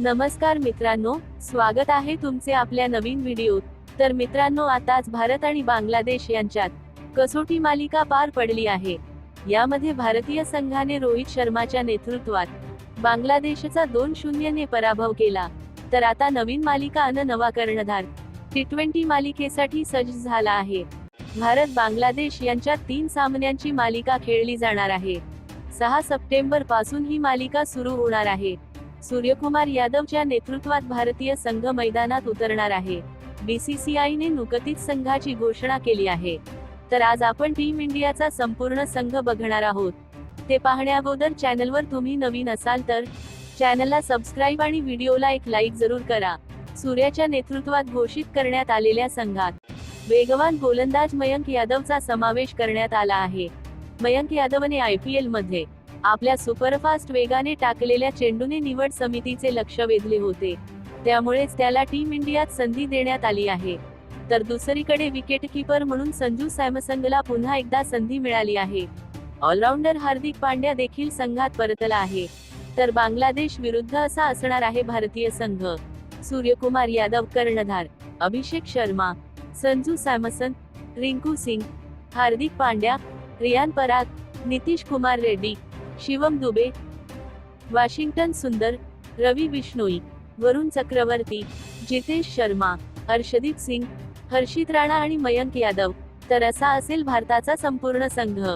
नमस्कार मित्रांनो स्वागत आहे तुमचे आपल्या नवीन व्हिडिओत. तर मित्रांनो आताच भारत आणि बांगलादेश यांच्यात कसोटी मालिका पार पडली आहे. यामध्ये भारतीय संघाने रोहित शर्माच्या नेतृत्वात बांगलादेशचा दोन शून्यने पराभव केला. तर आता नवीन मालिका अन नवा कर्णधार टी ट्वेंटी मालिकेसाठी सज्ज झाला आहे. भारत बांगलादेश यांच्यात तीन सामन्यांची मालिका खेळली जाणार आहे. सहा सप्टेंबरपासून ही मालिका सुरू होणार आहे. सूर्यकुमार यादवच्या नेतृत्वात भारतीय संघ मैदानात उतरणार आहे. बीसीसीआयने नुकतीच संघाची घोषणा केली आहे. तर आज आपण टीम इंडियाचा संपूर्ण संघ बघणार आहोत. ते पाहण्याअगोदर चॅनलवर तुम्ही नवीन असाल तर चॅनलला सबस्क्राईब आणि व्हिडिओला एक लाईक जरूर करा. सूर्याच्या नेतृत्वात घोषित करण्यात आलेल्या संघात वेगवान गोलंदाज मयंक यादवचा समावेश करण्यात आला आहे. मयंक यादवने आय पी एलमध्ये आपल्या सुपरफास्ट वेगाने टाकलेल्या चेंडूने निवड समितीचे लक्ष वेधले होते. त्यामुळेच त्याला टीम इंडियात संधी देण्यात आली आहे. तर दुसरीकडे विकेटकीपर म्हणून संजू सॅमसंगला पुन्हा एकदा संधी मिळाली आहे. ऑलराऊंडर हार्दिक पांड्या देखील संघात परतला आहे. तर बांगलादेश विरुद्ध असा असणार आहे भारतीय संघ. सूर्यकुमार यादव कर्णधार. अभिषेक शर्मा संजू सॅमसन रिंकू सिंग हार्दिक पांड्या रियान पराग नितीश कुमार रेड्डी शिवम दुबे वॉशिंग्टन सुंदर रवी विष्णोई वरुण चक्रवर्ती जितेश शर्मा हर्षदीप सिंग हर्षित राणा आणि मयंक यादव. तर असा असेल भारताचा संपूर्ण संघ.